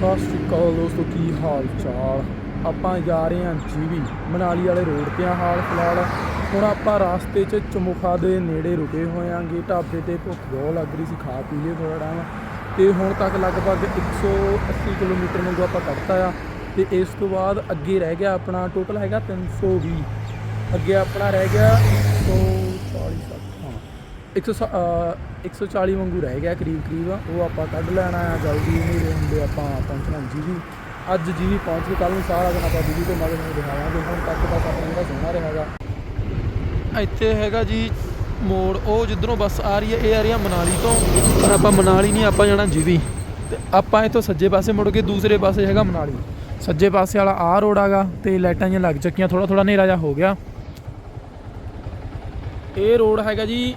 ਸਤਿ ਸ਼੍ਰੀ ਅਕਾਲ ਦੋਸਤੋ, ਕੀ ਹਾਲ ਚਾਲ? ਆਪਾਂ ਜਾ ਰਹੇ ਹਾਂ ਜੀਵੀ ਮਨਾਲੀ ਵਾਲੇ ਰੋਡ ਤੇ ਆ ਹਾਲ ਫਿਲਹਾਲ। ਹੁਣ ਆਪਾਂ ਰਾਸਤੇ 'ਚ ਚਮੁਖਾ ਦੇ ਨੇੜੇ ਰੁਕੇ ਹੋਏ ਆਂਗੇ ਢਾਬੇ ਤੇ ਭੁੱਖ ਬਹੁਤ ਲੱਗ ਰਹੀ ਸੀ, ਖਾ ਪੀ ਲਏ ਥੋੜਾ ਟਾਈਮ ਤੇ ਹੁਣ ਤੱਕ ਲਗਭਗ 180 ਕਿਲੋਮੀਟਰ ਨੂੰ ਆਪਾਂ ਕੱਢਤਾ ਆ। ਤੇ ਇਸ ਤੋਂ ਬਾਅਦ ਅੱਗੇ ਰਹਿ ਗਿਆ ਆਪਣਾ ਟੋਟਲ ਹੈਗਾ 320 ਅੱਗੇ ਆਪਣਾ ਰਹਿ ਗਿਆ 140 ਤੱਕ ਹਾਂ 100 ਅਹ 140 ਵਾਂਗੂ ਰਹਿ ਗਿਆ ਕਰੀਬ ਕਰੀਬ, ਉਹ ਆਪਾਂ ਕੱਢ ਲੈਣਾ ਆ, ਜਲਦੀ ਨਹੀਂ ਹੁੰਦੇ ਆਪਾਂ ਪਹੁੰਚਣਾ ਜੀਵੀ ਅੱਜ ਜੀਵੀ ਪਹੁੰਚ ਕੇ ਕੱਲ ਨੂੰ ਸਾਰਾ ਦਿਨ ਆਪਾਂ ਜੀਵੀ ਤੋਂ ਮਗਰ ਨੂੰ ਦਿਖਾਵਾਂਗੇ ਹੁਣ ਤੱਕ ਬਸ ਆਪਣਾ ਜਿਹੜਾ ਸੋਹਣਾ ਰਹੇਗਾ। ਇੱਥੇ ਹੈਗਾ ਜੀ ਮੋੜ, ਉਹ ਜਿੱਧਰੋਂ ਬੱਸ ਆ ਰਹੀ ਹੈ, ਇਹ ਆ ਰਹੀ ਹੈ ਮਨਾਲੀ ਤੋਂ, ਪਰ ਆਪਾਂ ਮਨਾਲੀ ਨਹੀਂ, ਆਪਾਂ ਜਾਣਾ ਜੀਵੀ ਤੇ ਆਪਾਂ ਇੱਥੋਂ ਸੱਜੇ ਪਾਸੇ ਮੁੜ ਕੇ ਦੂਸਰੇ ਪਾਸੇ ਹੈਗਾ ਮਨਾਲੀ। ਸੱਜੇ ਪਾਸੇ ਵਾਲਾ ਆਹ ਰੋਡ ਆਗਾ ਤੇ ਲਾਈਟਾਂ ਜਿਹੀਆਂ ਲੱਗ ਚੁੱਕੀਆਂ ਥੋੜਾ ਥੋੜਾ ਹਨੇਰਾ ਜਿਹਾ ਹੋ ਗਿਆ। ਇਹ ਰੋਡ ਹੈਗਾ ਜੀ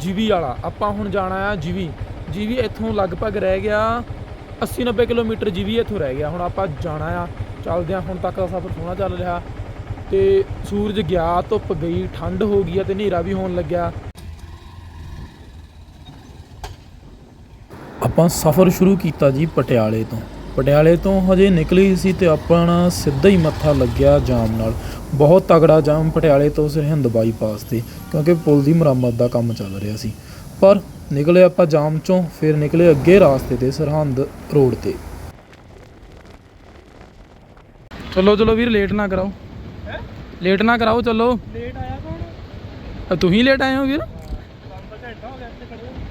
ਜੀਵੀ ਵਾਲਾ। ਆਪਾਂ ਹੁਣ ਜਾਣਾ ਆ ਜੀਵੀ। ਜੀਵੀ ਇੱਥੋਂ ਲਗਭਗ ਰਹਿ ਗਿਆ 80 90 ਕਿਲੋਮੀਟਰ ਜੀਵੀ ਇੱਥੋਂ ਰਹਿ ਗਿਆ। ਹੁਣ ਆਪਾਂ ਜਾਣਾ ਆ। ਚੱਲਦੇ ਆ, ਹੁਣ ਤੱਕ ਦਾ ਸਫ਼ਰ ਸੋਹਣਾ ਚੱਲ ਰਿਹਾ। ਤੇ ਸੂਰਜ ਗਿਆ, ਧੁੱਪ ਗਈ, ਠੰਡ ਹੋ ਗਈ ਆ ਤੇ ਹਨੇਰਾ ਵੀ ਹੋਣ ਲੱਗਿਆ। ਆਪਾਂ ਸਫ਼ਰ ਸ਼ੁਰੂ ਕੀਤਾ ਜੀ ਪਟਿਆਲੇ ਤੋਂ। ਪਟਿਆਲੇ ਤੋਂ ਹਜੇ ਨਿਕਲੀ ਸੀ ਤੇ ਆਪਣਾ ਸਿੱਧਾ ਹੀ ਮੱਥਾ ਲੱਗਿਆ ਜਾਮ ਨਾਲ। ਬਹੁਤ ਤਗੜਾ ਜਾਮ ਪਟਿਆਲੇ ਤੋਂ ਸਰਹਿੰਦ ਬਾਈਪਾਸ ਤੇ ਕਿਉਂਕਿ ਪੁਲ ਦੀ ਮੁਰੰਮਤ ਦਾ ਕੰਮ ਚੱਲ ਰਿਹਾ ਸੀ। ਪਰ ਨਿਕਲੇ ਆਪਾਂ ਜਾਮ ਚੋਂ ਫਿਰ ਨਿਕਲੇ ਅੱਗੇ ਰਾਸਤੇ ਤੇ ਸਰਹੰਦ ਰੋਡ ਤੇ। ਚਲੋ ਚਲੋ ਵੀਰ ਲੇਟ ਨਾ ਕਰਾਓ। ਲੇਟ ਨਾ ਕਰਾਓ ਚਲੋ। ਲੇਟ ਆਇਆ ਕੌਣ? ਤੁਸੀਂ ਲੇਟ ਆਏ ਹੋ ਵੀਰ? ਘੰਟਾ ਹੋ ਗਿਆ ਇੱਥੇ ਖੜੇ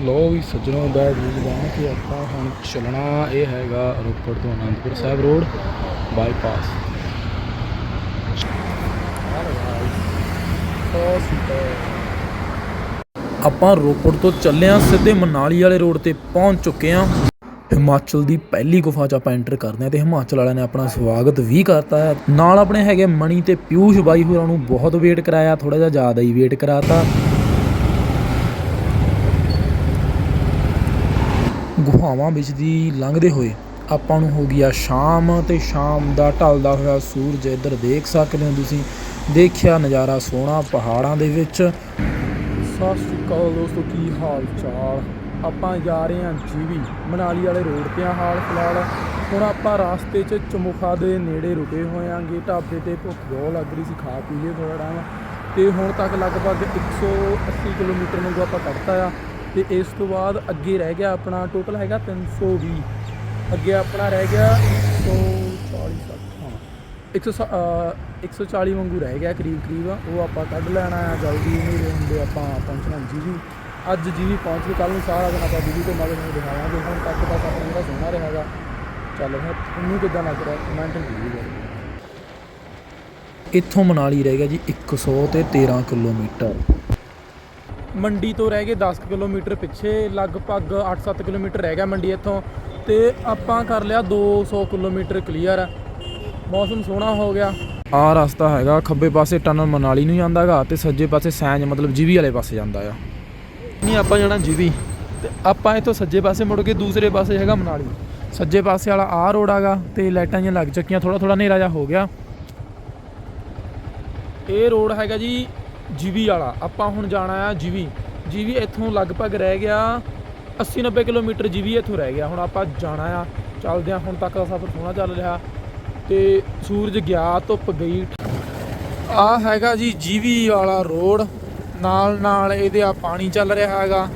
ਲੋ ਵੀ ਸੱਜਣੋਂ, ਬੈਠ ਜੀ ਜਾਣ ਕਿ ਆਪਾਂ ਹੁਣ ਚੱਲਣਾ ਇਹ ਹੈਗਾ ਰੋਪੜ ਤੋਂ ਅਨੰਦਪੁਰ ਸਾਹਿਬ ਰੋਡ ਬਾਈਪਾਸ। ਆਪਾਂ ਰੋਪੜ ਤੋਂ ਚੱਲੇ ਹਾਂ, ਸਿੱਧੇ ਮਨਾਲੀ ਵਾਲੇ ਰੋਡ ਤੇ ਪਹੁੰਚ ਚੁੱਕੇ ਹਾਂ। ਹਿਮਾਚਲ ਦੀ ਪਹਿਲੀ ਗੁਫਾ 'ਚ ਆਪਾਂ ਐਂਟਰ ਕਰਦੇ ਹਾਂ ਤੇ ਹਿਮਾਚਲ ਵਾਲਿਆਂ ਨੇ ਆਪਣਾ ਸਵਾਗਤ ਵੀ ਕਰਤਾ ਹੈ। ਨਾਲ ਆਪਣੇ ਹੈਗੇ ਮਣੀ ਤੇ ਪਿਊਸ਼ ਬਾਈ ਹੋਰਾਂ ਨੂੰ ਬਹੁਤ ਵੇਟ ਕਰਾਇਆ ਥੋੜਾ ਜਿਹਾ ਜ਼ਿਆਦਾ ਹੀ ਵੇਟ ਕਰਾਤਾ। ਗੁਹਾਵਾਂ ਵਿੱਚ ਦੀ ਲੰਘਦੇ ਹੋਏ ਆਪਾਂ ਨੂੰ ਹੋ ਗਿਆ ਸ਼ਾਮ ਤੇ ਸ਼ਾਮ ਦਾ ਢਲਦਾ ਹੋਇਆ ਸੂਰਜ। ਇੱਧਰ ਦੇਖ ਸਕਦੇ ਹੋ ਤੁਸੀਂ, ਦੇਖਿਆ ਨਜ਼ਾਰਾ ਸੋਹਣਾ ਪਹਾੜਾਂ ਦੇ ਵਿੱਚ। ਸਤਿ ਸ਼੍ਰੀ ਅਕਾਲ ਦੋਸਤੋ, ਕੀ ਹਾਲ ਚਾਲ? ਆਪਾਂ ਜਾ ਰਹੇ ਹਾਂ ਜੀਵੀ ਮਨਾਲੀ ਵਾਲੇ ਰੋਡ ਤੇ ਆ ਹਾਲ ਫਿਲਹਾਲ। ਹੁਣ ਆਪਾਂ ਰਾਸਤੇ 'ਚ ਚਮੁਖਾ ਦੇ ਨੇੜੇ ਰੁਕੇ ਹੋਏ ਆਂਗੇ ਢਾਬੇ ਤੇ ਭੁੱਖ ਬਹੁਤ ਲੱਗ ਰਹੀ ਸੀ, ਖਾ ਪੀ ਲਏ ਥੋੜਾ ਟਾਈਮ ਤੇ ਹੁਣ ਤੱਕ ਲਗਭਗ 180 ਕਿਲੋਮੀਟਰ ਨੂੰ ਆਪਾਂ ਕੱਢਤਾ ਆ। ਤੇ ਇਸ ਤੋਂ ਬਾਅਦ ਅੱਗੇ ਰਹਿ ਗਿਆ ਆਪਣਾ ਟੋਟਲ ਹੈਗਾ 320 ਅੱਗੇ ਆਪਣਾ ਰਹਿ ਗਿਆ 140 ਤੱਕ ਹਾਂ। 100 ਅਹ 140 ਵਾਂਗੂ ਰਹਿ ਗਿਆ ਕਰੀਬ ਕਰੀਬ, ਉਹ ਆਪਾਂ ਕੱਢ ਲੈਣਾ ਆ ਜਲਦੀ ਨਹੀਂ ਹੁੰਦੇ ਆਪਾਂ ਪਹੁੰਚਣਾ ਜੀਵੀ ਅੱਜ ਜੀਵੀ ਪਹੁੰਚ ਕੇ ਕੱਲ ਨੂੰ ਸਾਰਾ ਦਿਨ ਆਪਾਂ ਜੀਵੀ ਤੋਂ ਮਗਰ ਨੂੰ ਦਿਖਾਵਾਂਗੇ ਹੁਣ ਤੱਕ ਬਸ ਆਪਣਾ ਜਿਹੜਾ ਸੋਹਣਾ ਰਹੇਗਾ ਚੱਲ ਫਿਰ ਤੁਹਾਨੂੰ ਕਿੱਦਾਂ ਲੱਗ ਰਿਹਾ ਕਮੈਂਟ ਜ਼ਰੂਰ ਕਰੋ ਇੱਥੋਂ ਮਨਾਲੀ ਰਹਿ ਗਿਆ ਜੀ 100 ਤੇ 13 ਕਿਲੋਮੀਟਰ। ਮੰਡੀ ਤੋਂ ਰਹਿ ਗਏ 10 ਕਿਲੋਮੀਟਰ ਪਿੱਛੇ, ਲਗਭਗ 8-7 ਕਿਲੋਮੀਟਰ ਰਹਿ ਗਿਆ ਮੰਡੀ ਇੱਥੋਂ। ਤੇ ਆਪਾਂ ਕਰ ਲਿਆ 200 ਕਿਲੋਮੀਟਰ ਕਲੀਅਰ। ਮੌਸਮ ਸੋਹਣਾ ਹੋ ਗਿਆ। ਆ ਰਸਤਾ ਹੈਗਾ, ਖੱਬੇ ਪਾਸੇ ਟਨਲ ਮਨਾਲੀ ਨੂੰ ਜਾਂਦਾ ਜਾਂਦਾਗਾ ਤੇ ਸੱਜੇ ਪਾਸੇ ਸੈਂਜ, ਮਤਲਬ ਜੀਵੀ ਵਾਲੇ ਪਾਸੇ ਜਾਂਦਾ ਆ। ਨਹੀਂ, ਆਪਾਂ ਜਾਣਾ ਜੀਵੀ। ਤੇ ਆਪਾਂ ਇੱਥੋਂ ਸੱਜੇ ਪਾਸੇ ਮੁੜ ਕੇ ਦੂਸਰੇ ਪਾਸੇ ਹੈਗਾ ਮਨਾਲੀ। ਸੱਜੇ ਪਾਸੇ ਵਾਲਾ ਆਹ ਰੋਡ ਹੈਗਾ ਤੇ ਲਾਈਟਾਂ ਜਿਹੀਆਂ ਲੱਗ ਚੁੱਕੀਆਂ ਥੋੜਾ ਥੋੜਾ ਹਨੇਰਾ ਜਿਹਾ ਹੋ ਗਿਆ। ਇਹ ਰੋਡ ਹੈਗਾ ਜੀ ਜੀਵੀ ਵਾਲਾ। ਆਪਾਂ ਹੁਣ ਜਾਣਾ ਆ ਜੀਵੀ। ਜੀਵੀ ਇੱਥੋਂ ਲਗਭਗ ਰਹਿ ਗਿਆ 80 90 ਕਿਲੋਮੀਟਰ ਜੀਵੀ ਇੱਥੋਂ ਰਹਿ ਗਿਆ। ਹੁਣ ਆਪਾਂ ਜਾਣਾ ਆ। ਚੱਲਦੇ ਆ। ਹੁਣ ਤੱਕ ਦਾ ਸਫ਼ਰ ਸੋਹਣਾ ਚੱਲ ਰਿਹਾ। ਤੇ ਸੂਰਜ ਗਿਆ, ਧੁੱਪ ਗਈ। ਆ ਹੈਗਾ ਜੀ ਜੀਵੀ ਵਾਲਾ ਰੋਡ। ਨਾਲ ਨਾਲ ਇਹਦੇ ਆ ਪਾਣੀ ਚੱਲ ਰਿਹਾ ਹੈਗਾ।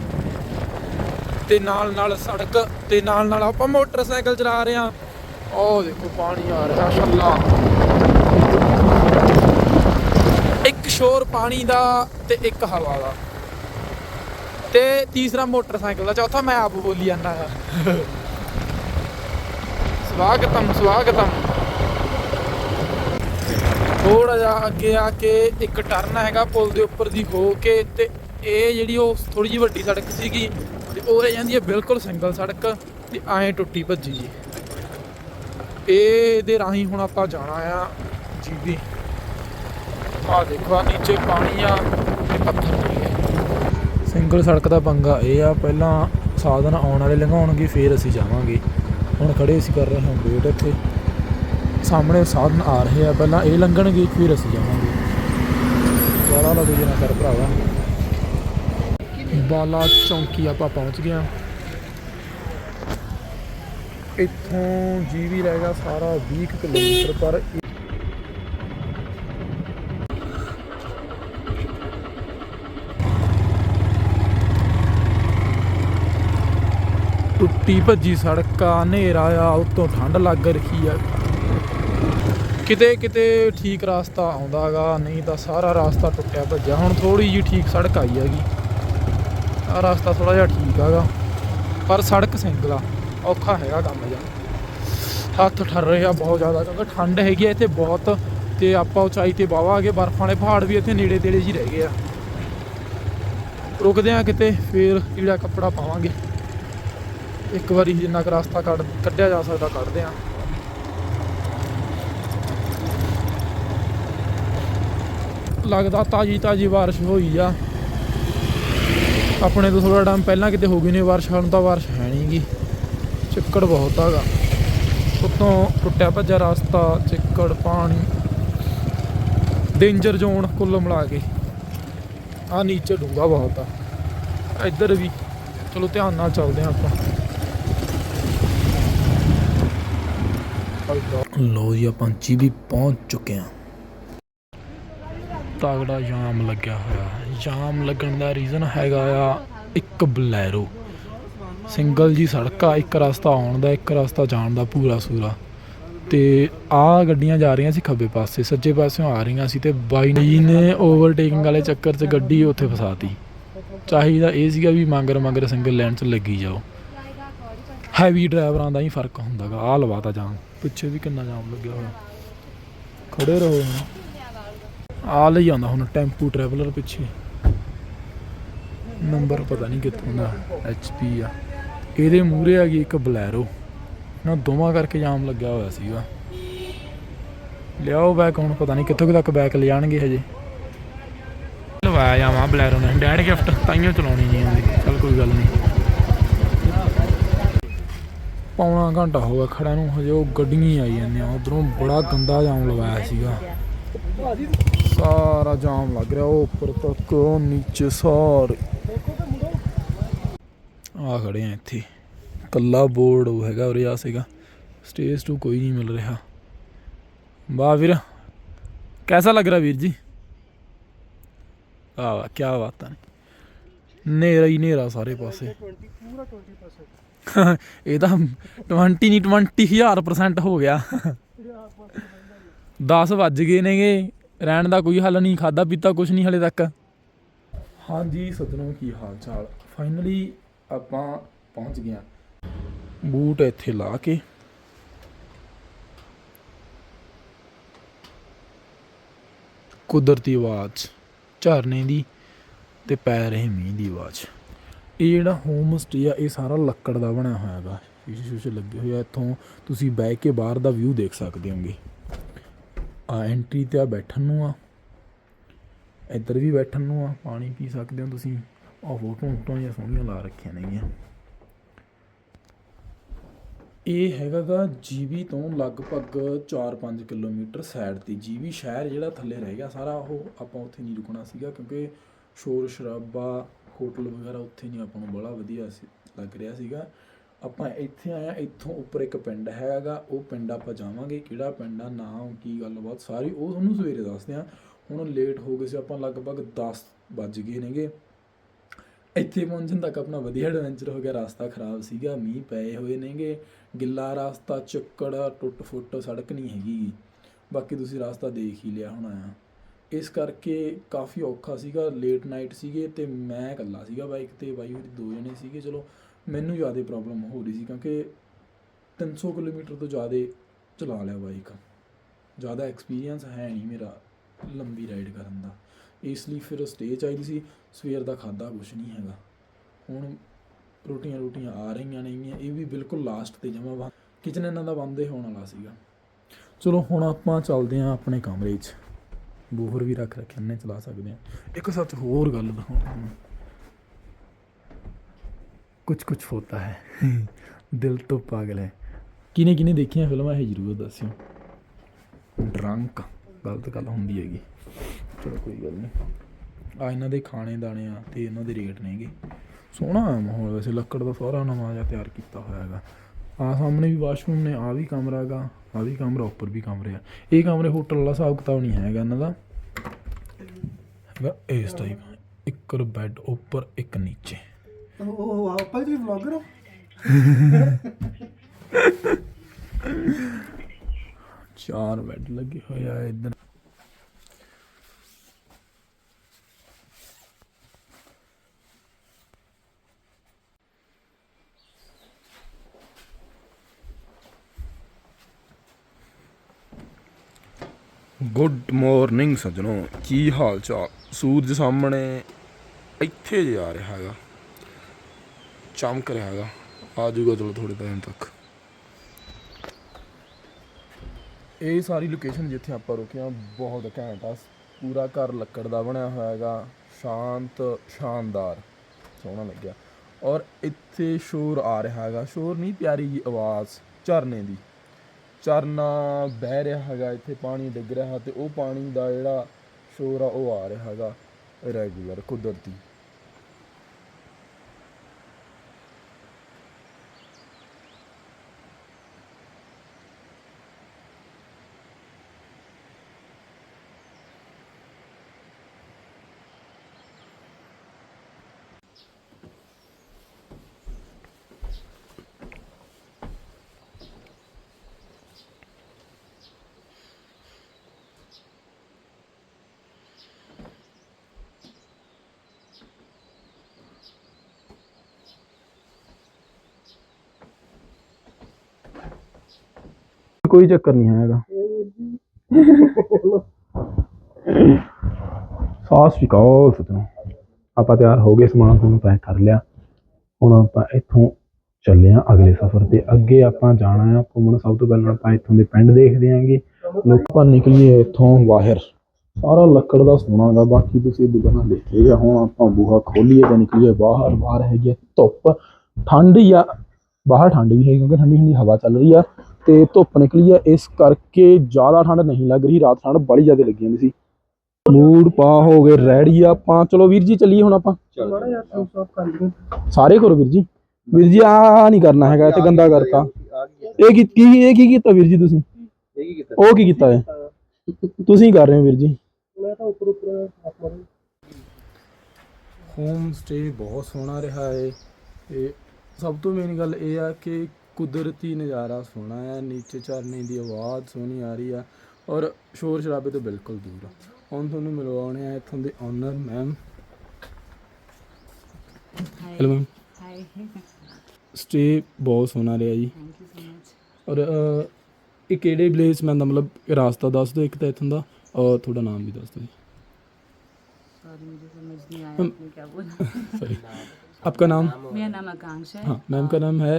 ਤੇ ਨਾਲ ਨਾਲ ਸੜਕ ਤੇ ਨਾਲ ਨਾਲ ਆਪਾਂ ਮੋਟਰਸਾਈਕਲ ਚਲਾ ਰਹੇ ਆ। ਉਹ ਦੇਖੋ, ਪਾਣੀ ਆ ਰਿਹਾ ਛੱਲਾ ਇੱਕ ਸ਼ੋਰ ਪਾਣੀ ਦਾ ਤੇ ਇੱਕ ਹਵਾ ਦਾ। ਤੇ ਤੀਸਰਾ ਮੋਟਰਸਾਈਕਲ ਦਾ, ਚੌਥਾ ਮੈਂ ਆਪ ਬੋਲੀ ਜਾਂਦਾ ਆ ਸਵਾਗਤਮ ਸਵਾਗਤਮ। ਥੋੜਾ ਜਿਹਾ ਅੱਗੇ ਆ ਕੇ ਇੱਕ ਟਰਨ ਹੈਗਾ ਪੁਲ ਦੇ ਉੱਪਰ ਦੀ ਹੋ ਕੇ ਤੇ ਇਹ ਜਿਹੜੀ ਉਹ ਥੋੜੀ ਜਿਹੀ ਵੱਡੀ ਸੜਕ ਸੀਗੀ ਤੇ ਉਹ ਰਹਿ ਜਾਂਦੀ ਹੈ ਬਿਲਕੁਲ ਸਿੰਗਲ ਸੜਕ ਤੇ ਐਂ ਟੁੱਟੀ ਭੱਜੀ ਜੀ। ਇਹਦੇ ਰਾਹੀਂ ਹੁਣ ਆਪਾਂ ਜਾਣਾ ਆ ਜੀਬੀ। ਆ ਦੇਖੋ ਆ ਨੀਚੇ ਪਾਣੀ ਆ ਤੇ ਪੱਥਰ ਨਹੀਂ ਸਿੰਗਲ ਸੜਕ ਦਾ ਪੰਗਾ ਇਹ ਆ, ਪਹਿਲਾਂ ਸਾਧਨ ਆਉਣ ਵਾਲੇ ਲੰਘਾਉਣਗੇ, ਫੇਰ ਅਸੀਂ ਜਾਵਾਂਗੇ। ਹੁਣ ਖੜੇ ਅਸੀਂ ਕਰ ਰਹੇ ਹਾਂ ਵੇਟ ਇੱਥੇ। ਸਾਹਮਣੇ ਸਾਧਨ ਆ ਰਹੇ ਆ, ਪਹਿਲਾਂ ਇਹ ਲੰਘਣਗੇ, ਫਿਰ ਅਸੀਂ ਜਾਵਾਂਗੇ। ਵਾਲਾ ਲਾ ਦੂਜੇ ਨਾ ਕਰ ਭਰਾਵਾ। ਬਾਲਾ ਚੌਂਕੀ ਆਪਾਂ ਪਹੁੰਚ ਗਏ ਹਾਂ। ਇੱਥੋਂ ਜੀਵੀ ਰਹਿ ਗਿਆ ਸਾਰਾ 20 ਕੁ ਕਿਲੋਮੀਟਰ, ਪਰ ਟੁੱਟੀ ਭੱਜੀ ਸੜਕ ਆ ਹਨੇਰਾ ਆ, ਉੱਤੋਂ ਠੰਡ ਲੱਗ ਰੱਖੀ ਆ। ਕਿਤੇ ਕਿਤੇ ਠੀਕ ਰਾਸਤਾ ਆਉਂਦਾਗਾ, ਨਹੀਂ ਤਾਂ ਸਾਰਾ ਰਸਤਾ ਟੁੱਟਿਆ ਭੱਜਿਆ। ਹੁਣ ਥੋੜੀ ਜੀ ਠੀਕ ਸੜਕ ਆਈ ਹੈਗੀ। ਆ ਰਾਸਤਾ ਥੋੜਾ ਜਿਹਾ ਠੀਕ ਹੈਗਾ। ਪਰ ਸੜਕ ਸਿੰਗਲ ਆ ਔਖਾ ਹੈਗਾ ਕੰਮ ਜਿਹਾ। ਹੱਥ ਠਰ ਰਹੇ ਆ ਬਹੁਤ ਜ਼ਿਆਦਾ, ਕਿਉਂਕਿ ਠੰਡ ਹੈਗੀ ਆ ਇੱਥੇ ਬਹੁਤ। ਤੇ ਆਪਾਂ ਉਚਾਈ ਤੇ ਬਾਵਾਂਗੇ ਬਰਫ ਵਾਲੇ ਪਹਾੜ ਵੀ ਇੱਥੇ ਨੇੜੇ ਤੇੜੇ ਜੀ ਰਹਿ ਗਏ ਆ। ਰੁਕਦੇ ਆ ਕਿਤੇ, ਫੇਰ ਜਿਹੜਾ ਕੱਪੜਾ ਪਾਵਾਂਗੇ। ਇੱਕ ਵਾਰੀ ਜਿੰਨਾ ਕੁ ਰਸਤਾ ਕੱਢ ਕੱਢਿਆ ਜਾ ਸਕਦਾ, ਕੱਢਦੇ ਆ ਲੱਗਦਾ ਤਾਜੀ ਤਾਜੀ ਬਾਰਿਸ਼ ਹੋਈ ਆ। ਆਪਣੇ ਤੋਂ ਥੋੜਾ ਟਾਈਮ ਪਹਿਲਾਂ ਕਿਤੇ ਹੋ ਗਈ ਨੇ ਬਾਰਿਸ਼ ਹੁਣ ਤਾਂ ਬਾਰਿਸ਼ ਹੈ ਨਹੀਂਗੀ ਚਿੱਕੜ ਬਹੁਤ ਹੈਗਾ ਉੱਤੋਂ ਟੁੱਟਿਆ ਭੱਜਿਆ ਰਸਤਾ, ਚਿੱਕੜ, ਪਾਣੀ। ਡੇਂਜਰ ਜ਼ੋਨ ਕੁੱਲ ਮਿਲਾ ਕੇ। ਆ ਨੀਚੇ ਡੂੰਘਾ ਬਹੁਤ ਆ। ਇੱਧਰ ਵੀ, ਚਲੋ ਧਿਆਨ ਨਾਲ ਚੱਲਦੇ ਆ ਆਪਾਂ। ਲੋ ਜੀ, ਆਪਾਂ ਵੀ ਪਹੁੰਚ ਚੁੱਕੇ ਆ ਤਗੜਾ ਜਾਮ ਲੱਗਿਆ ਹੋਇਆ। ਜਾਮ ਲੱਗਣ ਦਾ ਰੀਜ਼ਨ ਹੈਗਾ ਆ ਇੱਕ ਬਲੈਰੋ। ਸਿੰਗਲ ਜੀ ਸੜਕ ਆ, ਇੱਕ ਰਸਤਾ ਆਉਣ ਦਾ, ਇੱਕ ਰਸਤਾ ਜਾਣ ਦਾ, ਪੂਰਾ ਸੂਰਾ। ਤੇ ਆ ਗੱਡੀਆਂ ਜਾ ਰਹੀਆਂ ਸੀ ਖੱਬੇ ਪਾਸੇ, ਸੱਜੇ ਪਾਸਿਓਂ ਆ ਰਹੀਆਂ ਸੀ ਤੇ ਬਾਈ ਨੇ ਓਵਰਟੇਕਿੰਗ ਵਾਲੇ ਚੱਕਰ 'ਚ ਗੱਡੀ ਉੱਥੇ ਫਸਾਤੀ ਚਾਹੀਦਾ ਇਹ ਸੀਗਾ ਵੀ ਮੰਗਰ ਮੰਗਰ ਸਿੰਗਲ ਲਾਈਨ 'ਚ ਲੱਗੀ ਜਾਓ। ਹੈਵੀ ਡਰਾਈਵਰਾਂ ਦਾ ਹੀ ਫ਼ਰਕ ਹੁੰਦਾਗਾ ਆ ਲਵਾਤਾ ਜਾਮ। ਪਿੱਛੇ ਵੀ ਕਿੰਨਾ ਜਾਮ ਲੱਗਿਆ ਹੋਇਆ। ਖੜੇ ਰਹੋ ਆ ਲਈ ਜਾਂਦਾ ਹੁਣ ਟੈਂਪੂ ਟਰੈਵਲਰ ਪਿੱਛੇ। ਨੰਬਰ ਪਤਾ ਨਹੀਂ ਕਿੱਥੋਂ ਦਾ ਐਚਪੀ ਆ। ਇਹਦੇ ਮੂਹਰੇ ਆ ਗਈ ਇੱਕ ਬਲੈਰੋ। ਨਾ ਦੋਵਾਂ ਕਰਕੇ ਜਾਮ ਲੱਗਿਆ ਹੋਇਆ ਸੀਗਾ। ਲਿਆਓ ਬੈਕ ਹੁਣ ਪਤਾ ਨਹੀਂ ਕਿੱਥੋਂ ਤੱਕ ਬੈਕ ਲੈ ਜਾਣਗੇ ਹਜੇ। ਲਵਾਇਆ ਜਾਵਾਂ ਬਲੈਰੋ ਨੇ। ਡੈਡ ਗਿਫਟ ਤਾਈਓ ਚਲਾਉਣੀ ਨਹੀਂ ਆਉਂਦੀ। ਚਲ ਕੋਈ ਗੱਲ ਨਹੀਂ। ਪੌਣਾ ਘੰਟਾ ਹੋ ਗਿਆ ਖੜਾ ਨੂੰ, ਹਜੇ ਉਹ ਗੱਡੀਆਂ ਆਈ ਜਾਂਦੀਆਂ। ਉਧਰੋਂ ਬੜਾ ਗੰਦਾ ਜਾਮ ਲਵਾਇਆ ਸੀਗਾ। ਸਾਰਾ ਜਾਮ ਲੱਗ ਰਿਹਾ, ਉਹ ਉੱਪਰ ਤੱਕ, ਉਹ ਨੀਚੇ ਸਾਰੇ। ਆ ਖੜੇ ਆ ਇੱਥੇ। ਕੱਲਾ ਬੋਰਡ ਉਹ ਹੈਗਾ ਉਰੇ, ਆ ਸੀਗਾ। ਸਟੇਜ ਟੂ ਕੋਈ ਨਹੀਂ ਮਿਲ ਰਿਹਾ। ਵਾਹ ਵੀਰ, ਕੈਸਾ ਲੱਗ ਰਿਹਾ ਵੀਰ ਜੀ? ਆ ਵਾਹ ਕੀ ਬਾਤਾਂ ਨੇ ਨੇਰਾ ਹੀ ਨੇਰਾ ਸਾਰੇ ਪਾਸੇ। 20 ਪੂਰਾ 20 ਪਾਸੇ ਇਹ ਤਾਂ 20 ਨਹੀਂ 20000% ਹੋ ਗਿਆ। 10 ਵੱਜ ਗਏ ਨੇਗੇ, ਰਹਿਣ ਦਾ ਕੋਈ ਹੱਲ ਨਹੀਂ ਖਾਦਾ ਪੀਤਾ ਕੁਝ ਨਹੀਂ ਹਲੇ ਤੱਕ। ਹਾਂਜੀ ਸੱਜਣੋ ਕੀ ਹਾਲ ਚਾਲ? ਫਾਈਨਲੀ ਆਪਾਂ ਪਹੁੰਚ ਗਏ ਬੂਟ ਇੱਥੇ ਲਾ ਕੇ। ਕੁਦਰਤੀ ਆਵਾਜ਼ ਝਰਨੇ ਦੀ। ਤੇ ਪੈ ਰਹੇ ਮੀਂਹ ਦੀ ਆਵਾਜ਼। ਇਹ ਜਿਹੜਾ ਹੋਮ ਸਟੇ ਆ, ਇਹ ਸਾਰਾ ਲੱਕੜ ਦਾ ਬਣਿਆ ਹੋਇਆ ਹੈਗਾ। ਸ਼ੀਸ਼ੇ ਸ਼ੂਸ਼ੇ ਲੱਗੇ ਹੋਏ ਆ, ਇੱਥੋਂ ਤੁਸੀਂ ਬਹਿ ਕੇ ਬਾਹਰ ਦਾ ਵਿਊ ਦੇਖ ਸਕਦੇ ਹੋਗੇ। ਆ ਐਂਟਰੀ ਤੇ ਆ ਬੈਠਣ ਨੂੰ ਆ। ਇੱਧਰ ਵੀ ਬੈਠਣ ਨੂੰ ਆ, ਪਾਣੀ ਪੀ ਸਕਦੇ ਹੋ ਤੁਸੀਂ। ਆ ਫੋਟੋ ਫੋਟੋਆਂ ਜਿਹੀਆਂ ਸੋਹਣੀਆਂ ਲਾ ਰੱਖੀਆਂ ਨੇਗੀਆਂ ਇਹ ਹੈਗਾ ਜੀਵੀ ਤੋਂ ਲਗਭਗ 4-5 ਕਿਲੋਮੀਟਰ ਸਾਈਡ ਤੇ। ਜੀਵੀ ਸ਼ਹਿਰ ਜਿਹੜਾ ਥੱਲੇ ਰਹਿ ਗਿਆ, ਸਾਰਾ ਉਹ ਆਪਾਂ ਉੱਥੇ ਨਹੀਂ ਰੁਕਣਾ ਸੀਗਾ ਕਿਉਂਕਿ ਸ਼ੋਰ ਸ਼ਰਾਬਾ, ਹੋਟਲ ਵਗੈਰਾ ਉੱਥੇ ਨਹੀਂ ਆਪਾਂ ਨੂੰ ਬੜਾ ਵਧੀਆ ਸੀ, ਲੱਗ ਰਿਹਾ ਸੀਗਾ। ਆਪਾਂ ਇੱਥੇ ਆਇਆ ਇੱਥੋਂ ਉੱਪਰ ਇੱਕ ਪਿੰਡ ਹੈਗਾ, ਉਹ ਪਿੰਡ ਆਪਾਂ ਜਾਵਾਂਗੇ। ਕਿਹੜਾ ਪਿੰਡ ਆ, ਨਾਮ, ਕੀ ਗੱਲਬਾਤ, ਸਾਰੀ ਉਹ ਤੁਹਾਨੂੰ ਸਵੇਰੇ ਦੱਸਦੇ ਆ। ਹੁਣ ਲੇਟ ਹੋ ਗਏ ਸੀ, ਆਪਾਂ ਲਗਭਗ 10 ਵੱਜ ਗਏ ਨੇਗੇ। ਇੱਥੇ ਪਹੁੰਚਣ ਤੱਕ ਆਪਣਾ ਵਧੀਆ ਐਡਵੈਂਚਰ ਹੋ ਗਿਆ, ਰਸਤਾ ਖਰਾਬ ਸੀਗਾ, ਮੀਂਹ ਪਏ ਹੋਏ ਨੇਗੇ। ਗਿੱਲਾ ਰਸਤਾ, ਚੱਕੜ ਟੁੱਟ ਫੁੱਟ ਸੜਕ ਨਹੀਂ ਹੈਗੀ। ਬਾਕੀ ਤੁਸੀਂ ਰਾਸਤਾ ਦੇਖ ਹੀ ਲਿਆ ਹੋਣਾ ਆ। ਇਸ ਕਰਕੇ ਕਾਫੀ ਔਖਾ ਸੀਗਾ ਲੇਟ ਨਾਈਟ ਸੀਗੇ ਤੇ ਮੈਂ ਇਕੱਲਾ ਸੀਗਾ ਬਾਈਕ ਤੇ, ਬਾਈ ਹੋਰੀ ਦੋ ਜਣੇ ਸੀਗੇ, ਚਲੋ ਮੈਨੂੰ ਜ਼ਿਆਦਾ ਪ੍ਰੋਬਲਮ ਹੋ ਰਹੀ ਸੀ ਕਿਉਂਕਿ 300 ਕਿਲੋਮੀਟਰ ਤੋਂ ਜ਼ਿਆਦਾ ਚਲਾ ਲਿਆ ਬਾਈਕ ਜ਼ਿਆਦਾ ਐਕਸਪੀਰੀਅੰਸ ਹੈ ਨਹੀਂ ਮੇਰਾ ਲੰਬੀ ਰਾਈਡ ਕਰਨ ਦਾ। ਇਸ ਲਈ ਫਿਰ ਸਟੇ ਚਾਹੀਦੀ ਸੀ, ਸਵੇਰ ਦਾ ਖਾਦਾ ਕੁਝ ਨਹੀਂ ਹੈਗਾ। ਹੁਣ ਰੋਟੀਆਂ ਰੋਟੀਆਂ ਆ ਰਹੀਆਂ ਨੇਗੀਆਂ ਇਹ ਵੀ ਬਿਲਕੁਲ ਲਾਸਟ ਤੇ ਜਮਾ ਕਿਚਨ ਇਹਨਾਂ ਦਾ ਬੰਦ ਹੀ ਹੋਣ ਵਾਲਾ ਸੀਗਾ। ਚਲੋ ਹੁਣ ਆਪਾਂ ਚੱਲਦੇ ਆਂ ਆਪਣੇ ਕਮਰੇ 'ਚ। ਬੂਹਰ ਵੀ ਰੱਖ ਰੱਖੇ ਨੇ ਚਲਾ ਸਕਦੇ ਆ ਇੱਕ ਸੱਚ ਹੋਰ ਗੱਲ ਦਿਖਾਉਂ ਕੁਝ ਕੁਝ ਹੋਤਾ ਹੈ। ਦਿਲ ਤੋਂ ਪਾਗਲ ਹੈ। ਕਿਨੇ ਕਿਨੇ ਦੇਖੀਆਂ ਫਿਲਮਾਂ ਇਹ ਜ਼ਰੂਰ ਦੱਸਿਓ। ਡਰੰਕ, ਗਲਤ ਗੱਲ ਹੁੰਦੀ ਹੈਗੀ। ਚਲੋ ਕੋਈ ਗੱਲ ਨਹੀਂ। ਆ ਇਹਨਾਂ ਦੇ ਖਾਣੇ ਦਾਣੇ ਆ ਤੇ ਇਹਨਾਂ ਦੇ ਰੇਟ ਨੇਗੇ। ਸੋਹਣਾ ਮਾਹੌਲ ਵੈਸੇ, ਲੱਕੜ ਦਾ ਸਾਰਾ ਨਵਾਂ ਜਿਹਾ ਤਿਆਰ ਕੀਤਾ ਹੋਇਆ ਹੈਗਾ। ਆ ਸਾਹਮਣੇ ਵੀ ਵਾਸ਼ਰੂਮ ਨੇ ਆ ਵੀ ਕਮਰਾ ਹੈਗਾ ਆ ਵੀ ਕਮਰਾ ਉੱਪਰ ਵੀ ਕਮਰੇ ਆ। ਇਹ ਕਮਰੇ ਹੋਟਲ ਵਾਲਾ ਹਿਸਾਬ ਕਿਤਾਬ ਨਹੀਂ ਹੈਗਾ ਇਹਨਾਂ ਦਾ। ਹੈਗਾ ਇਸ ਟਾਈਪ ਇੱਕ ਬੈੱਡ ਉੱਪਰ ਇੱਕ ਨੀਚੇ। ਉਹ ਆਪਾਂ ਜੀ ਵਲੌਗਰ ਹੋ ਚਾਰ ਬੈੱਡ ਲੱਗੇ ਹੋਏ ਆ ਇੱਧਰ। ਗੁੱਡ ਮਾਰਨਿੰਗ ਸੱਜਣੋ। ਕੀ ਹਾਲ ਚਾਲ? ਸੂਰਜ ਸਾਹਮਣੇ ਇੱਥੇ ਜੇ ਆ ਰਿਹਾ ਹੈਗਾ। ਚਮਕ ਰਿਹਾ ਹੈਗਾ। ਆ ਜੂਗਾ ਚਲੋ ਥੋੜੇ ਟਾਈਮ ਤੱਕ। ਇਹ ਸਾਰੀ ਲੋਕੇਸ਼ਨ ਜਿੱਥੇ ਆਪਾਂ ਰੁਕੇ ਆ ਬਹੁਤ ਘੈਂਟ ਆ। ਪੂਰਾ ਘਰ ਲੱਕੜ ਦਾ ਬਣਿਆ ਹੋਇਆ ਹੈਗਾ। ਸ਼ਾਂਤ, ਸ਼ਾਨਦਾਰ। ਸੋਹਣਾ ਲੱਗਿਆ। ਔਰ ਇੱਥੇ ਸ਼ੋਰ ਆ ਰਿਹਾ ਹੈਗਾ। ਸ਼ੋਰ ਨਹੀਂ, ਪਿਆਰੀ ਜੀ ਆਵਾਜ਼ ਝਰਨੇ ਦੀ। ਝਰਨਾ ਬਹਿ ਰਿਹਾ ਹੈਗਾ, ਇੱਥੇ ਪਾਣੀ ਡਿੱਗ ਰਿਹਾ ਤੇ ਉਹ ਪਾਣੀ ਦਾ ਜਿਹੜਾ ਸ਼ੋਰ ਆ, ਉਹ ਆ ਰਿਹਾ ਹੈਗਾ ਰੈਗੂਲਰ ਕੁਦਰਤੀ। ਕੋਈ ਚੱਕਰ ਨਹੀਂ ਹੈਗਾ। ਸਾਸ ਵਿਕਾਲ ਸਤਨੋ ਆਪਾਂ ਤਿਆਰ ਹੋ ਗਏ ਸਮਾਨ ਨੂੰ ਪੈਕ ਕਰ ਲਿਆ। ਹੁਣ ਆਪਾਂ ਇੱਥੋਂ ਚੱਲੇ ਆ ਅਗਲੇ ਸਫ਼ਰ ਤੇ। ਅੱਗੇ ਆਪਾਂ ਜਾਣਾ ਆ ਘੁੰਮਣ। ਸਭ ਤੋਂ ਪਹਿਲਾਂ ਆਪਾਂ ਇੱਥੋਂ ਦੇ ਪਿੰਡ ਦੇਖਦੇ ਆਂਗੇ ਲੋਕਾਂ ਨਿਕਲੀਏ ਇੱਥੋਂ ਬਾਹਰ ਸਾਰਾ ਲੱਕੜ ਦਾ ਸੋਨਾ ਗਾ ਬਾਕੀ ਤੁਸੀਂ ਦੁਕਾਨਾਂ ਦੇਖੇਗਾ ਹੁਣ। ਆਪਾਂ ਬੂਹਾ ਖੋਲੀਏ ਤੇ ਨਿਕਲੀਏ ਬਾਹਰ ਬਾਹਰ ਹੈਗੀ ਆ ਧੁੱਪ। ਠੰਡ ਹੀ ਆ। ਬਾਹਰ ਠੰਡ ਵੀ ਹੈ ਕਿਉਂਕਿ ਠੰਡੀ ਠੰਡੀ ਹਵਾ ਚੱਲ ਰਹੀ ਆ। ਤੇ ਧੁੱਪ ਨਿਕਲੀ ਆ ਇਸ ਕਰਕੇ ਜ਼ਿਆਦਾ ਠੰਡ ਨਹੀਂ ਲੱਗ ਰਹੀ ਰਾਤ ਠੰਡ ਬੜੀ ਜ਼ਿਆਦਾ ਲੱਗੀ ਜਾਂਦੀ ਸੀ। ਮੂਡ ਪਾ ਹੋ ਗਏ ਰੈਡੀ ਆਪਾਂ। ਚਲੋ ਵੀਰ ਜੀ ਚੱਲੀਏ ਹੁਣ ਆਪਾਂ। ਮਾੜਾ ਯਾਰ ਤੂੰ ਸਾਫ਼ ਕਰ ਦੇ ਸਾਰੇ ਕਰੋ ਵੀਰ ਜੀ। ਵੀਰ ਜੀ ਆ ਨਹੀਂ ਕਰਨਾ ਹੈਗਾ ਇੱਥੇ ਗੰਦਾ ਕਰਤਾ। ਇਹ ਕੀ ਕੀ ਇਹ ਕੀ ਕੀਤਾ ਵੀਰ ਜੀ ਤੁਸੀਂ? ਉਹ ਕੀ ਕੀਤਾ ਹੈ ਤੁਸੀਂ ਕਰ ਰਹੇ ਹੋ ਵੀਰ ਜੀ। ਮੈਂ ਤਾਂ ਉੱਪਰ ਉੱਪਰ ਹੱਥ ਮਾਰੂ। ਹੋਮ ਸਟੇ ਬਹੁਤ ਸੋਹਣਾ ਰਿਹਾ ਹੈ ਤੇ ਸਭ ਤੋਂ ਮੇਨ ਗੱਲ ਇਹ ਆ ਕਿ ਕੁਦਰਤੀ ਨਜ਼ਾਰਾ ਸੋਹਣਾ ਹੈ ਨੀਚੇ ਝਰਨੇ ਦੀ ਆਵਾਜ਼ ਸੋਹਣੀ ਆ ਰਹੀ ਆ ਔਰ ਸ਼ੋਰ ਸ਼ਰਾਬੇ ਤੋਂ ਬਿਲਕੁਲ ਦੂਰ ਆ ਹੁਣ ਤੁਹਾਨੂੰ ਮਿਲਵਾਉਣੇ ਆ ਇੱਥੋਂ ਦੇ owner ma'am hello ma'am Hi, stay ਬਹੁਤ ਸੋਹਣਾ ਰਿਹਾ ਜੀ thank you so much. ਔਰ ਅ, ਇਹ ਕਿਹੜੇ ਪਲੇਸ ਮੈਂ ਦਾ ਮਤਲਬ ਰਾਸਤਾ ਦੱਸ ਦਿਓ ਇੱਕ ਤਾਂ ਇੱਥੋਂ ਦਾ ਔਰ ਤੁਹਾਡਾ ਨਾਮ ਵੀ ਦੱਸ ਦਿਓ ਜੀ Sorry, मुझे समझ नहीं आया आपने क्या बोला सॉरी आपका नाम मेरा नाम आकांक्षा है ਹਾਂ ਮੈਮ ਦਾ ਨਾਮ ਹੈ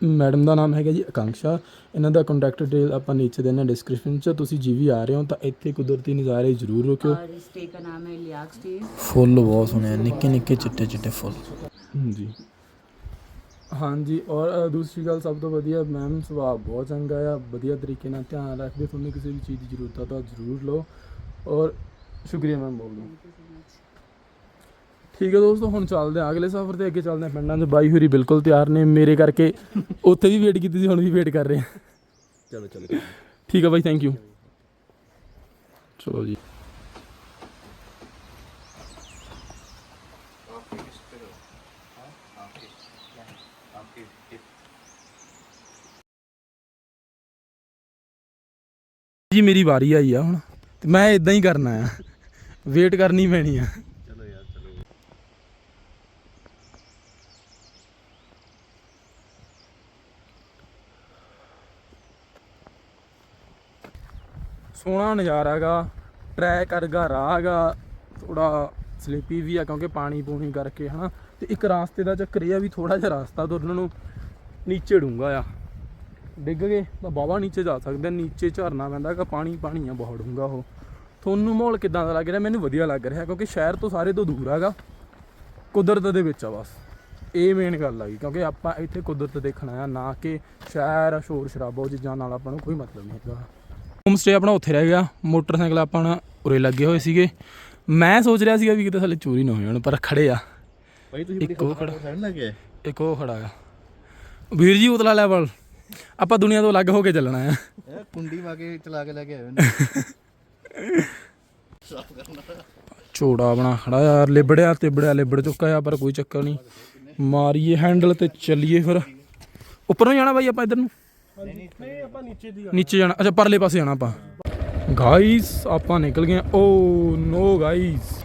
ਮੈਡਮ ਦਾ ਨਾਮ ਹੈਗਾ ਜੀ ਆਕਾਂਸ਼ਾ ਇਹਨਾਂ ਦਾ ਕੰਟੈਕਟ ਡਿਟੇਲ ਆਪਾਂ ਨੀਚੇ ਦੇਣਾ ਡਿਸਕ੍ਰਿਪਸ਼ਨ 'ਚ। ਤੁਸੀਂ ਜੀਵੀ ਆ ਰਹੇ ਹੋ ਤਾਂ ਇੱਥੇ ਕੁਦਰਤੀ ਨਜ਼ਾਰੇ ਜ਼ਰੂਰ ਰੁਕਿਓ। और स्टे का नाम है लियाग स्टे ਫੁੱਲ ਬਹੁਤ ਸੋਹਣੇ ਆ, ਨਿੱਕੇ ਨਿੱਕੇ ਚਿੱਟੇ ਚਿੱਟੇ ਫੁੱਲ। ਜੀ। ਹਾਂਜੀ ਔਰ ਦੂਸਰੀ ਗੱਲ ਸਭ ਤੋਂ ਵਧੀਆ ਮੈਮ ਸੁਭਾਅ ਬਹੁਤ ਚੰਗਾ ਆ। ਵਧੀਆ ਤਰੀਕੇ ਨਾਲ ਧਿਆਨ ਰੱਖਦੇ ਤੁਹਾਨੂੰ ਕਿਸੇ ਵੀ ਚੀਜ਼ ਦੀ ਜ਼ਰੂਰਤ ਆ ਤਾਂ ਜ਼ਰੂਰ ਲਓ। ਔਰ ਸ਼ੁਕਰੀਆ ਮੈਮ ਬਹੁਤ ਬਹੁਤ। ਠੀਕ ਹੈ ਦੋਸਤੋ ਹੁਣ ਚੱਲਦੇ ਆ ਅਗਲੇ ਸਫ਼ਰ ਤੇ ਅੱਗੇ ਚੱਲਦੇ ਆ ਪਿੰਡਾਂ 'ਚ। ਬਾਈ ਹੋਰੀ ਬਿਲਕੁਲ ਤਿਆਰ ਨੇ ਮੇਰੇ ਕਰਕੇ ਉੱਥੇ ਵੀ ਵੇਟ ਕੀਤੀ ਸੀ ਹੁਣ ਵੀ ਵੇਟ ਕਰ ਰਹੇ ਆ ਚਲੋ ਚਲੋ। ਠੀਕ ਹੈ ਬਾਈ ਥੈਂਕ ਯੂ ਚਲੋ ਜੀ। ਜੀ ਮੇਰੀ ਵਾਰੀ ਆਈ ਆ ਹੁਣ ਤੇ ਮੈਂ ਇਦਾਂ ਹੀ ਕਰਨਾ ਆ। ਵੇਟ ਕਰਨੀ ਪੈਣੀ ਆ। ਸੋਹਣਾ ਨਜ਼ਾਰਾ ਹੈਗਾ ਟਰੈਕ ਵਰਗਾ ਰਾਹ ਹੈਗਾ ਥੋੜਾ ਸਲੀਪੀ ਵੀ ਆ ਕਿਉਂਕਿ ਪਾਣੀ ਪੂਣੀ ਕਰਕੇ ਹਨਾ, ਤੇ ਇੱਕ ਰਾਸਤੇ ਦਾ ਚੱਕਰ ਇਹ ਆ ਵੀ ਥੋੜਾ ਜਿਹਾ ਰਸਤਾ ਤੁਰਨ ਨੂੰ ਨੀਚੇ ਡੂੰਗਾ ਆ। ਡਿੱਗ ਗਏ ਤਾਂ ਬਾਬਾ ਨੀਚੇ ਜਾ ਸਕਦੇ ਨੀਚੇ ਝਰਨਾ ਪੈਂਦਾ ਹੈਗਾ, ਪਾਣੀ ਪਾਣੀ ਆ, ਬਹੁਤ ਡੂੰਗਾ ਉਹ। ਤੁਹਾਨੂੰ ਮਾਹੌਲ ਕਿਦਾਂ ਦਾ ਲੱਗ ਰਿਹਾ? ਮੈਨੂੰ ਵਧੀਆ ਲੱਗ ਰਿਹਾ ਕਿਉਂਕਿ ਸ਼ਹਿਰ ਤੋਂ ਸਾਰੇ ਤੋਂ ਦੂਰ ਹੈਗਾ, ਕੁਦਰਤ ਦੇ ਵਿੱਚ ਆ ਬਸ। ਇਹ ਮੇਨ ਗੱਲ ਆ ਗਈ ਕਿਉਂਕਿ ਆਪਾਂ ਇੱਥੇ ਕੁਦਰਤ ਦੇਖਣਾ ਆ, ਨਾ ਕਿ ਸ਼ਹਿਰ ਸ਼ੋਰ ਸ਼ਰਾਬਾ ਉਹ ਚੀਜ਼ਾਂ ਨਾਲ ਆਪਾਂ ਨੂੰ ਕੋਈ ਮਤਲਬ ਨਹੀਂ ਹੈਗਾ। ਹੋਮ ਸਟੇ ਆਪਣਾ ਉੱਥੇ ਰਹਿ ਗਿਆ। ਮੋਟਰਸਾਈਕਲ ਆਪਾਂ ਨਾ ਉਰੇ ਲੱਗੇ ਹੋਏ ਸੀਗੇ। ਮੈਂ ਸੋਚ ਰਿਹਾ ਸੀਗਾ ਵੀ ਕਿਤੇ ਥੱਲੇ ਚੋਰੀ ਨਾ ਹੋ ਜਾਣ ਪਰ ਖੜੇ ਆ। ਭਾਈ ਤੁਸੀਂ ਇੱਕ ਉਹ ਖੜਾ। ਲੱਗੇ ਇੱਕ ਉਹ ਖੜਾ ਆ। ਵੀਰ ਜੀ ਉਤਲਾ ਲੈਵਲ ਆਪਾਂ ਦੁਨੀਆ ਤੋਂ ਅਲੱਗ ਹੋ ਕੇ ਚੱਲਣਾ ਆ। ਇਹ ਕੁੰਡੀ ਵਾ ਕੇ ਚਲਾ ਕੇ ਲੈ ਕੇ ਆਏ ਉਹਨੇ ਝੋੜਾ ਬਣਾ ਖੜਾ ਯਾਰ ਲਿਬੜਿਆ ਤਿਬੜਿਆ ਲਿਬੜ ਚੁੱਕਾ ਆ ਪਰ ਕੋਈ ਚੱਕਰ ਨਹੀਂ। ਮਾਰੀਏ ਹੈਂਡਲ ਤੇ ਚੱਲੀਏ ਫਿਰ। ਉੱਪਰੋਂ ਜਾਣਾ ਬਾਈ ਆਪਾਂ ਇੱਧਰ ਨੂੰ। ਨਹੀਂ ਆਪਾਂ ਨੀਚੇ ਦੀ ਨੀਚੇ ਜਾਣਾ ਅੱਛਾ ਪਰਲੇ ਪਾਸੇ ਜਾਣਾ ਆਪਾਂ। ਗਾਈਸ ਆਪਾਂ ਨਿਕਲ ਗਏ ਓ ਨੋ ਗਾਈਸ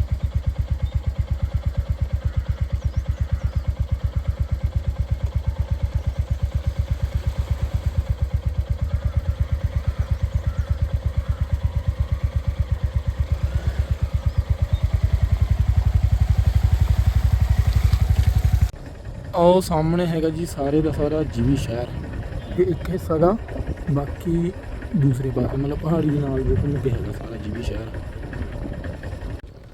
ਉਹ ਸਾਹਮਣੇ ਹੈਗਾ ਜੀ ਸਾਰੇ ਦਾ ਸਾਰਾ ਜੀਵੀ ਸ਼ਹਿਰ। ਇਹ ਇੱਕ ਹਿੱਸਾ ਗਾ ਬਾਕੀ ਦੂਸਰੇ ਪਾਸੇ, ਮਤਲਬ ਪਹਾੜੀ ਦੇ ਨਾਲ ਦੇ ਘੁੰਮ ਕੇ ਹੈਗਾ ਸਾਰਾ ਜੀਵੀ ਸ਼ਹਿਰ।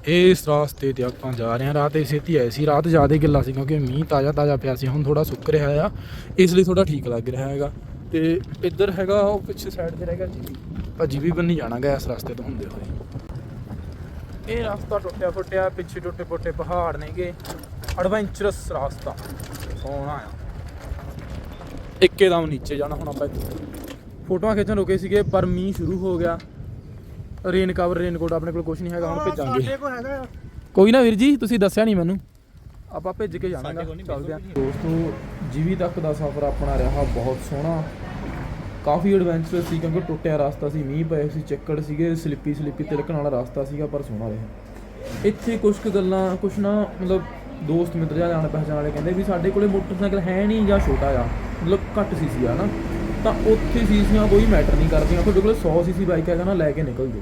ਇਸ ਰਾਸਤੇ ਤੇ ਆਪਾਂ ਜਾ ਰਹੇ ਹਾਂ। ਰਾਤ ਇਹ ਛੇਤੀ ਆਏ ਸੀ, ਰਾਤ ਜ਼ਿਆਦਾ ਗਿੱਲਾ ਸੀ ਕਿਉਂਕਿ ਮੀਂਹ ਤਾਜ਼ਾ ਤਾਜ਼ਾ ਪਿਆ ਸੀ, ਹੁਣ ਥੋੜਾ ਸੁੱਕ ਰਿਹਾ ਆ। ਇਸ ਲਈ ਥੋੜਾ ਠੀਕ ਲੱਗ ਰਿਹਾ ਹੈਗਾ। ਤੇ ਇੱਧਰ ਹੈਗਾ, ਉਹ ਪਿੱਛੇ ਸਾਈਡ ਤੇ ਰਹੇਗਾ ਜੀਵੀ ਆਪਾਂ ਜੀਵੀ ਬੰਨੀ ਜਾਣਾਗਾ ਇਸ ਰਸਤੇ ਤੋਂ ਹੁੰਦੇ ਹੋਏ। ਇਹ ਰਸਤਾ ਟੁੱਟਿਆ ਫੁੱਟਿਆ ਪਿੱਛੇ ਟੁੱਟੇ ਫੁੱਟੇ ਪਹਾੜ ਨੇਗੇ। ਐਡਵੈਂਚਰਸ ਰਸਤਾ। ਸੋਹਣਾ ਆ। ਇੱਕੇਦਮ ਨੀਚੇ ਜਾਣਾ ਹੁਣ ਆਪਾਂ। ਫੋਟੋਆਂ ਖਿੱਚਣ ਰੁਕੇ ਸੀਗੇ ਪਰ ਮੀਂਹ ਸ਼ੁਰੂ ਹੋ ਗਿਆ। ਰੇਨ ਕਵਰ ਰੇਨ ਕੋਟ ਆਪਣੇ ਕੋਲ ਕੁਝ ਨਹੀਂ ਹੈਗਾ ਹੁਣ ਭੇਜਾਂਗੇ। ਸਾਡੇ ਕੋਲ ਹੈਗਾ। ਆ। ਕੋਈ ਨਾ ਵੀਰ ਜੀ ਤੁਸੀਂ ਦੱਸਿਆ ਨਹੀਂ ਮੈਨੂੰ। ਆਪਾਂ ਭੇਜ ਕੇ ਨਹੀਂ, ਚੱਲਦੇ ਆ ਦੋਸਤੋ ਜੀਵੀ ਤੱਕ ਦਾ ਸਫ਼ਰ ਆਪਣਾ ਰਿਹਾ ਬਹੁਤ ਸੋਹਣਾ। ਕਾਫੀ ਐਡਵੈਂਚਰਸ ਸੀ ਕਿਉਂਕਿ ਟੁੱਟਿਆ ਰਸਤਾ ਸੀ ਮੀਂਹ ਪਏ ਸੀ ਚੱਕੜ ਸੀਗੇ ਸਲਿੱਪੀ ਸਲਿੱਪੀ ਤਿਲਕਣ ਵਾਲਾ ਰਸਤਾ ਸੀਗਾ ਪਰ ਸੋਹਣਾ ਰਿਹਾ। ਇੱਥੇ ਕੁਝ ਕੁ ਗੱਲਾਂ ਕੁਝ ਨਾ ਮਤਲਬ ਦੋਸਤ ਮਿੱਤਰ ਜਾਂ ਜਾਣ ਪਹਿਚਾਣ ਵਾਲੇ ਕਹਿੰਦੇ ਵੀ ਸਾਡੇ ਕੋਲੇ ਮੋਟਰਸਾਈਕਲ ਹੈ ਨਹੀਂ ਜਾਂ ਛੋਟਾ ਆ। ਮਤਲਬ ਘੱਟ ਸੀਸੀ ਆ ਨਾ, ਤਾਂ ਉੱਥੇ ਸੀਸੀਆਂ ਕੋਈ ਮੈਟਰ ਨਹੀਂ ਕਰਦੀਆਂ, ਤੁਹਾਡੇ ਕੋਲੇ 100 ਸੀਸੀ ਬਾਈਕ ਹੈਗਾ ਨਾ, ਲੈ ਕੇ ਨਿਕਲ ਜਾਓ।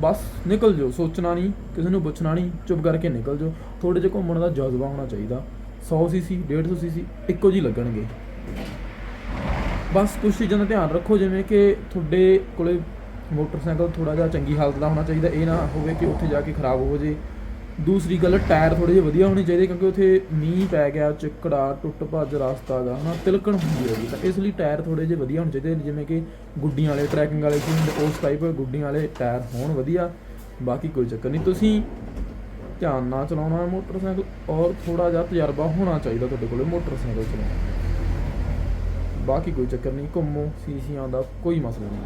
ਬਸ ਨਿਕਲ ਜਾਓ, ਸੋਚਣਾ ਨਹੀਂ, ਕਿਸੇ ਨੂੰ ਪੁੱਛਣਾ ਨਹੀਂ, ਚੁੱਪ ਕਰਕੇ ਨਿਕਲ ਜਾਓ। ਥੋੜੇ ਜਿਹਾ ਘੁੰਮਣ ਦਾ ਜਜ਼ਬਾ ਹੋਣਾ ਚਾਹੀਦਾ। 100 ਸੀਸੀ 150 ਸੀਸੀ ਇੱਕੋ ਜਿਹੀ ਲੱਗਣਗੇ। ਬਸ ਕੁਝ ਚੀਜ਼ਾਂ ਦਾ ਧਿਆਨ ਰੱਖੋ, ਜਿਵੇਂ ਕਿ ਤੁਹਾਡੇ ਕੋਲੇ ਮੋਟਰਸਾਈਕਲ ਥੋੜਾ ਜਿਹਾ ਚੰਗੀ ਹਾਲਤ ਦਾ ਹੋਣਾ ਚਾਹੀਦਾ, ਇਹ ਨਾ ਹੋਵੇ ਕਿ ਉੱਥੇ ਜਾ ਕੇ ਖਰਾਬ ਹੋ ਜੇ। ਦੂਸਰੀ ਗੱਲ, ਟਾਇਰ ਥੋੜੇ ਜਿਹੇ ਵਧੀਆ ਹੋਣੇ ਚਾਹੀਦੇ ਕਿਉਂਕਿ ਉੱਥੇ ਮੀਂਹ ਪੈ ਗਿਆ, ਚਿੱਕੜਾ ਟੁੱਟ ਭੱਜ ਰਸਤਾ ਗਾ, ਹਨਾ, ਤਿਲਕਣ ਹੁੰਦੀ ਹੈਗੀ। ਤਾਂ ਇਸ ਲਈ ਟਾਇਰ ਥੋੜੇ ਜਿਹੇ ਵਧੀਆ ਹੋਣੇ ਚਾਹੀਦੇ, ਜਿਵੇਂ ਕਿ ਗੁੱਡੀਆਂ ਵਾਲੇ ਟਰੈਕਿੰਗ ਵਾਲੇ ਕੀ ਹੁੰਦੇ ਉਸ ਟਾਈਪ ਗੁੱਡੀਆਂ ਵਾਲੇ ਟਾਇਰ ਹੋਣ ਵਧੀਆ, ਬਾਕੀ ਕੋਈ ਚੱਕਰ ਨਹੀਂ। ਤੁਸੀਂ ਧਿਆਨ ਨਾਲ ਚਲਾਉਣਾ ਮੋਟਰਸਾਈਕਲ ਔਰ ਥੋੜਾ ਜਿਹਾ ਤਜਰਬਾ ਹੋਣਾ ਚਾਹੀਦਾ ਤੁਹਾਡੇ ਕੋਲੇ ਮੋਟਰਸਾਈਕਲ ਚਲਾਉਣ ਬਾਕੀ ਕੋਈ ਚੱਕਰ ਨਹੀਂ, ਘੁੰਮੋ, ਸੀਸੀਆਂ ਦਾ ਕੋਈ ਮਸਲਾ ਨਹੀਂ।